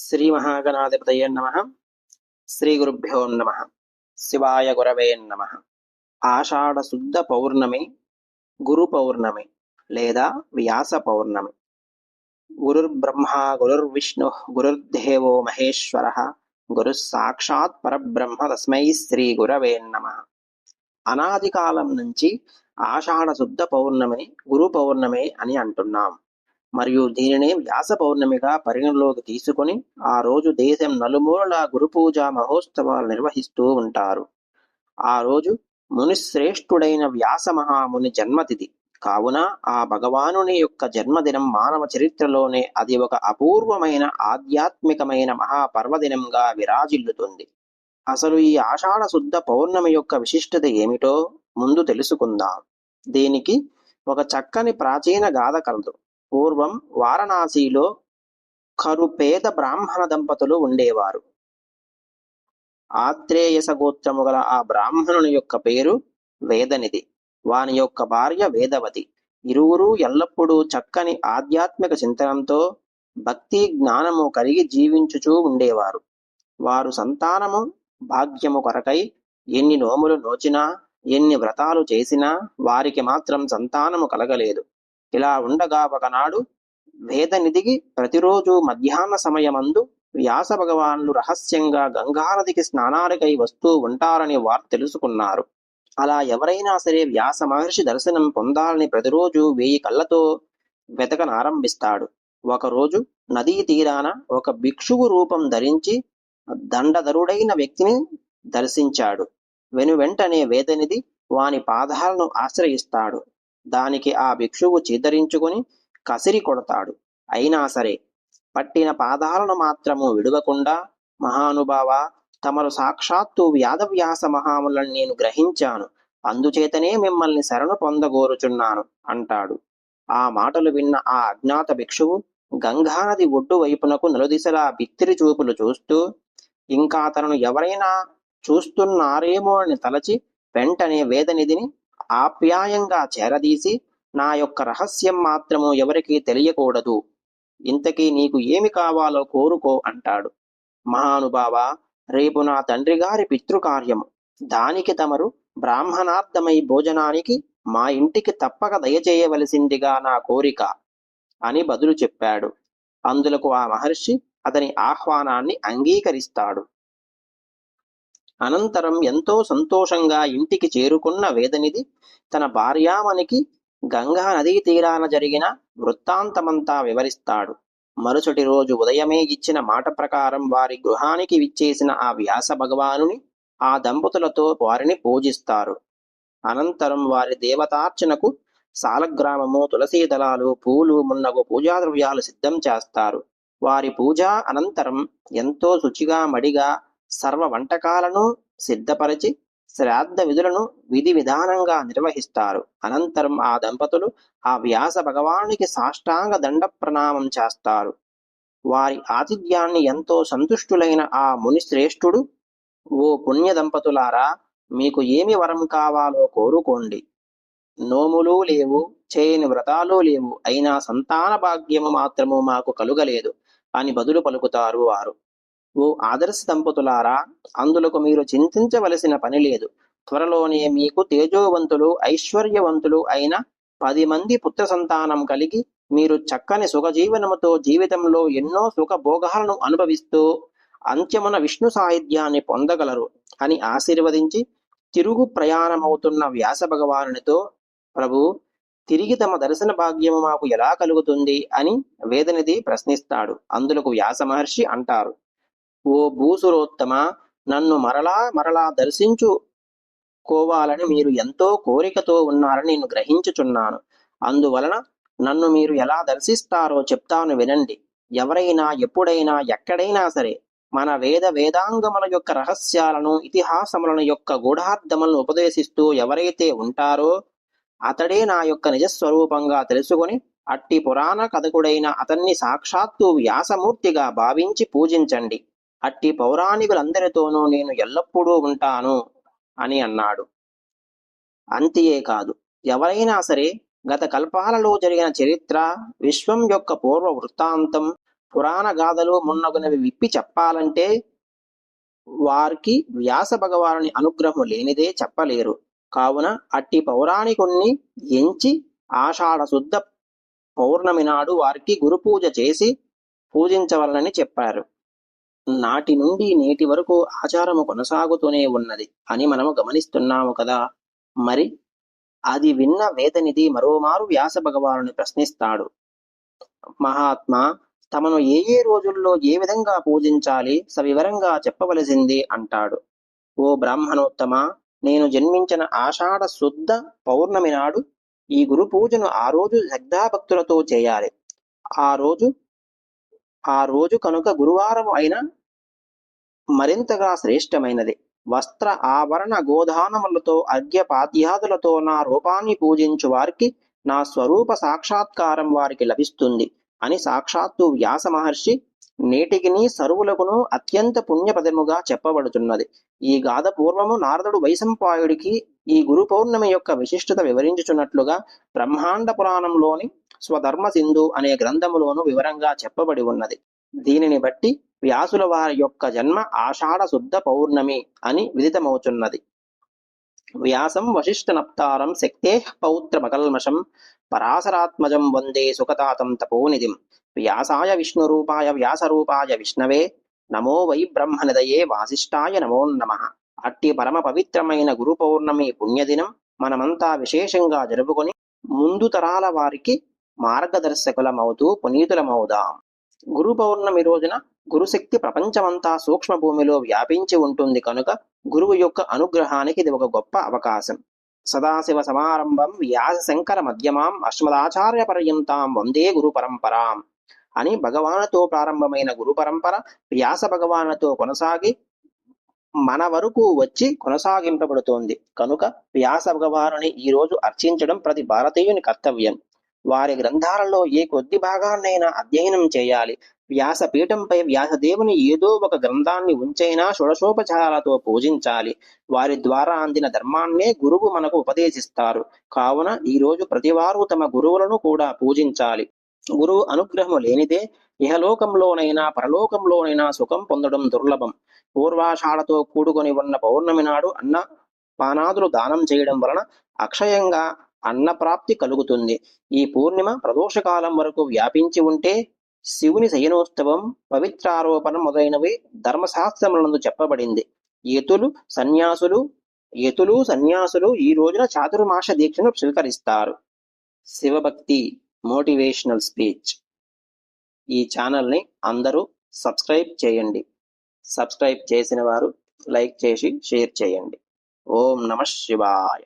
శ్రీ మహాగణాధిపతయ నమ. శ్రీ గురుభ్యో నమ. శివాయ గురవే నమ. ఆషాఢ శుద్ధ పౌర్ణమి గురు పౌర్ణమి లేదా వ్యాస పౌర్ణమి గురుర్బ్రహ్మ గురుర్విష్ణు గురుర్దేవో మహేశ్వర. గురు సాక్షాత్ పరబ్రహ్మ తస్మై శ్రీ గురవే నమ. అనాది కాలం నుంచి ఆషాఢ శుద్ధ పౌర్ణమిని గురు పౌర్ణమి అని అంటున్నాం. మరియు దీనిని వ్యాస పౌర్ణమిగా పరిగణలోకి తీసుకొని ఆ రోజు దేశం నలుమూలల గురు పూజ మహోత్సవాలు నిర్వహిస్తూ ఉంటారు. ఆ రోజు మునిశ్రేష్ఠుడైన వ్యాస మహాముని జన్మతిథి. కావున ఆ భగవానుని యొక్క జన్మదినం మానవ చరిత్రలోనే అది ఒక అపూర్వమైన ఆధ్యాత్మికమైన మహాపర్వదినంగా విరాజిల్లుతుంది. అసలు ఈ ఆషాఢ శుద్ధ పౌర్ణమి యొక్క విశిష్టత ఏమిటో ముందు తెలుసుకుందాం. దీనికి ఒక చక్కని ప్రాచీన గాథ కలదు. పూర్వం వారణాసిలో కరుపేద బ్రాహ్మణ దంపతులు ఉండేవారు. ఆత్రేయస గోత్రము గల ఆ బ్రాహ్మణుని యొక్క పేరు వేదనిధి వాని యొక్క భార్య వేదవతి. ఇరువురు ఎల్లప్పుడూ చక్కని ఆధ్యాత్మిక చింతనంతో భక్తి జ్ఞానము కలిగి జీవించుచూ ఉండేవారు. వారు సంతానము భాగ్యము కొరకై ఎన్ని నోములు నోచినా ఎన్ని వ్రతాలు చేసినా వారికి మాత్రం సంతానము కలగలేదు. ఇలా ఉండగా ఒకనాడు వేదనిధికి ప్రతిరోజు మధ్యాహ్న సమయమందు వ్యాస భగవాన్లు రహస్యంగా గంగానదికి స్నానాలకై వస్తూ ఉంటారని వారు తెలుసుకున్నారు. అలా ఎవరైనా సరే వ్యాస మహర్షి దర్శనం పొందాలని ప్రతిరోజు వేయి కళ్ళతో వెతకనారంభిస్తాడు. ఒకరోజు నదీ తీరాన ఒక భిక్షువు రూపం ధరించి దండధరుడైన వ్యక్తిని దర్శించాడు. వెను వెంటనే వేదనిధి వాని పాదాలను ఆశ్రయిస్తాడు. దానికి ఆ భిక్షువు చీదరించుకుని కసిరి కొడతాడు. అయినా సరే పట్టిన పాదాలను మాత్రము విడవకుండా మహానుభావ తమరు సాక్షాత్తు వ్యాధవ్యాస మహాములను నేను గ్రహించాను. అందుచేతనే మిమ్మల్ని శరణు పొందగోరుచున్నాను అంటాడు. ఆ మాటలు విన్న ఆ అజ్ఞాత భిక్షువు గంగానది ఒడ్డు వైపునకు నలుదిశలా బిత్తిరి చూపులు చూస్తూ ఇంకా తనను ఎవరైనా చూస్తున్నారేమో అని తలచి వెంటనే వేదనిధిని ఆప్యాయంగా చేరదీసి నా యొక్క రహస్యం మాత్రము ఎవరికీ తెలియకూడదు. ఇంతకీ నీకు ఏమి కావాలో కోరుకో అంటాడు. మహానుభావ రేపు నా తండ్రి గారి పితృకార్యము. దానికి తమరు బ్రాహ్మణార్థమై భోజనానికి మా ఇంటికి తప్పక దయచేయవలసిందిగా నా కోరిక అని బదులు చెప్పాడు. అందులకు ఆ మహర్షి అతని ఆహ్వానాన్ని అంగీకరిస్తాడు. అనంతరం ఎంతో సంతోషంగా ఇంటికి చేరుకున్న వేదనిధి తన భార్యామనికి గంగా నదీ తీరాన జరిగిన వృత్తాంతమంతా వివరిస్తాడు. మరుసటి రోజు ఉదయమే ఇచ్చిన మాట ప్రకారం వారి గృహానికి విచ్చేసిన ఆ వ్యాస భగవానుని ఆ దంపతులతో వారిని పూజిస్తారు. అనంతరం వారి దేవతార్చనకు సాలగ్రామము తులసీ దళాలు పూలు మున్నగు పూజా ద్రవ్యాలు సిద్ధం చేస్తారు. వారి పూజ అనంతరం ఎంతో శుచిగా మడిగా సర్వ వంటకాలను సిద్ధపరిచి శ్రాద్ధ విధులను విధి విధానంగా నిర్వహిస్తారు. అనంతరం ఆ దంపతులు ఆ వ్యాస భగవానికి సాష్టాంగ దండ ప్రణామం చేస్తారు. వారి ఆతిథ్యాన్ని ఎంతో సంతుష్టులైన ఆ ముని శ్రేష్ఠుడు ఓ పుణ్య దంపతులారా మీకు ఏమి వరం కావాలో కోరుకోండి. నోములు లేవు చేయని వ్రతాలు లేవు అయినా సంతాన భాగ్యము మాత్రము మాకు కలుగలేదు అని బదులు పలుకుతారు వారు. ఓ ఆదర్శ దంపతులారా అందులకు మీరు చింతించవలసిన పని లేదు. త్వరలోనే మీకు తేజోవంతులు ఐశ్వర్యవంతులు అయిన పది మంది పుత్ర సంతానం కలిగి మీరు చక్కని సుఖజీవనముతో జీవితంలో ఎన్నో సుఖ భోగాలను అనుభవిస్తూ అంత్యమున విష్ణు సాహిత్యాన్ని పొందగలరు అని ఆశీర్వదించి తిరుగు ప్రయాణమవుతున్న వ్యాస భగవానునితో ప్రభు తిరిగి తమ దర్శన భాగ్యము మాకు ఎలా కలుగుతుంది? అని వేదనిధి ప్రశ్నిస్తాడు. అందులకు వ్యాస మహర్షి అంటారు. ఓ భూసురోత్తమ నన్ను మరలా మరలా దర్శించు కోవాలని మీరు ఎంతో కోరికతో ఉన్నారని నేను గ్రహించుచున్నాను. అందువలన నన్ను మీరు ఎలా దర్శిస్తారో చెప్తాను వినండి. ఎవరైనా ఎప్పుడైనా ఎక్కడైనా సరే మన వేద వేదాంగముల యొక్క రహస్యాలను ఇతిహాసములను యొక్క గూఢార్థములను ఉపదేశిస్తూ ఎవరైతే ఉంటారో అతడే నా యొక్క నిజస్వరూపంగా తెలుసుకొని అట్టి పురాణ కథకుడైన అతన్ని సాక్షాత్తు వ్యాసమూర్తిగా భావించి పూజించండి. అట్టి పౌరాణికులందరితోనూ నేను ఎల్లప్పుడూ ఉంటాను అని అన్నాడు. అంతియే కాదు ఎవరైనా సరే గత కల్పాలలో జరిగిన చరిత్ర విశ్వం యొక్క పూర్వ వృత్తాంతం పురాణ గాథలు మున్నగునవి విప్పి చెప్పాలంటే వారికి వ్యాస భగవానుని అనుగ్రహం లేనిదే చెప్పలేరు. కావున అట్టి పౌరాణికుణ్ణి ఎంచి ఆషాఢ శుద్ధ పౌర్ణమి నాడు వారికి గురు పూజ చేసి పూజించవలనని చెప్పారు. నాటి నుండి నేటి వరకు ఆచారము కొనసాగుతూనే ఉన్నది అని మనము గమనిస్తున్నాము కదా. మరి అది విన్న వేదనిధి మరోమారు వ్యాస భగవానుని ప్రశ్నిస్తాడు. మహాత్మ తమను ఏ ఏ రోజుల్లో ఏ విధంగా పూజించాలి సవివరంగా చెప్పవలసింది అంటాడు. ఓ బ్రాహ్మణోత్తమ నేను జన్మించిన ఆషాఢ శుద్ధ పౌర్ణమి నాడు ఈ గురు పూజను ఆ రోజు శ్రద్ధాభక్తులతో చేయాలి. ఆ రోజు ఆ రోజు కనుక గురువారం అయిన మరింతగా శ్రేష్టమైనది. వస్త్ర ఆభరణ గోధానములతో అర్ఘ్యపాత్యాదులతో నా రూపాన్ని పూజించు వారికి నా స్వరూప సాక్షాత్కారం వారికి లభిస్తుంది అని సాక్షాత్తు వ్యాస మహర్షి నేటికిని సరువులకును అత్యంత పుణ్యపదముగా చెప్పబడుతున్నది. ఈ గాథ పూర్వము నారదుడు వైశంపాయుడికి ఈ గురు పౌర్ణమి యొక్క విశిష్టత వివరించుచున్నట్లుగా బ్రహ్మాండ పురాణంలోని స్వధర్మ సింధు అనే గ్రంథములోను వివరంగా చెప్పబడి ఉన్నది. దీనిని బట్టి వ్యాసుల వారి యొక్క జన్మ ఆషాఢ శుద్ధ పౌర్ణమి అని విదితమవుచున్నది. వ్యాసం వశిష్ఠ నప్తారం శక్తే పౌత్రమకల్మషం పరాశరాత్మజం వందే సుఖతాతం తపోనిధిం. వ్యాసాయ విష్ణురూపాయ వ్యాసరూపాయ విష్ణవే నమో వై బ్రహ్మనిదయే వాసిష్ఠాయ నమో నమ. అట్టి పరమ పవిత్రమైన గురు పౌర్ణమి పుణ్యదినం మనమంతా విశేషంగా జరుపుకొని ముందు తరాల వారికి మార్గదర్శకులమవుతూ పునీతులమవుదాం. గురు పౌర్ణమి రోజున గురుశక్తి ప్రపంచమంతా సూక్ష్మ భూమిలో వ్యాపించి ఉంటుంది కనుక గురువు యొక్క అనుగ్రహానికి ఇది ఒక గొప్ప అవకాశం. సదాశివ సమారంభం వ్యాస శంకర మధ్యమాం అశ్మదాచార్య పర్యంతాం వందే గురు పరంపరాం అని భగవానుతో ప్రారంభమైన గురు పరంపర వ్యాస భగవానుతో కొనసాగి మన వరకు వచ్చి కొనసాగింపబడుతోంది. కనుక వ్యాస భగవానుని ఈ రోజు అర్చించడం ప్రతి భారతీయుని కర్తవ్యం. వారి గ్రంథాలలో ఏ కొద్ది భాగాన్నైనా అధ్యయనం చేయాలి. వ్యాస పీఠంపై వ్యాసదేవుని ఏదో ఒక గ్రంథాన్ని ఉంచైనా షోడశోపచారాలతో పూజించాలి. వారి ద్వారా అందిన ధర్మాన్నే గురువు మనకు ఉపదేశిస్తారు. కావున ఈ రోజు ప్రతివారు తమ గురువులను కూడా పూజించాలి. గురువు అనుగ్రహము లేనిదే ఇహలోకంలోనైనా పరలోకంలోనైనా సుఖం పొందడం దుర్లభం. పూర్వాషాఢతో కూడుకొని ఉన్న పౌర్ణమి నాడు అన్న పానాదులు దానం చేయడం వలన అక్షయంగా అన్న ప్రాప్తి కలుగుతుంది. ఈ పూర్ణిమ ప్రదోషకాలం వరకు వ్యాపించి ఉంటే శివుని శయనోత్సవం పవిత్రారోపణం మొదలైనవి ధర్మశాస్త్రములందు చెప్పబడింది. యతులు సన్యాసులు యతులు సన్యాసులు ఈ రోజున చాతుర్మాస దీక్షను స్వీకరిస్తారు. Shivabhakti motivational speech. ఈ ఛానల్ని అందరూ సబ్స్క్రైబ్ చేయండి. సబ్స్క్రైబ్ చేసిన వారు లైక్ చేసి షేర్ చేయండి. ఓం నమ శివాయ.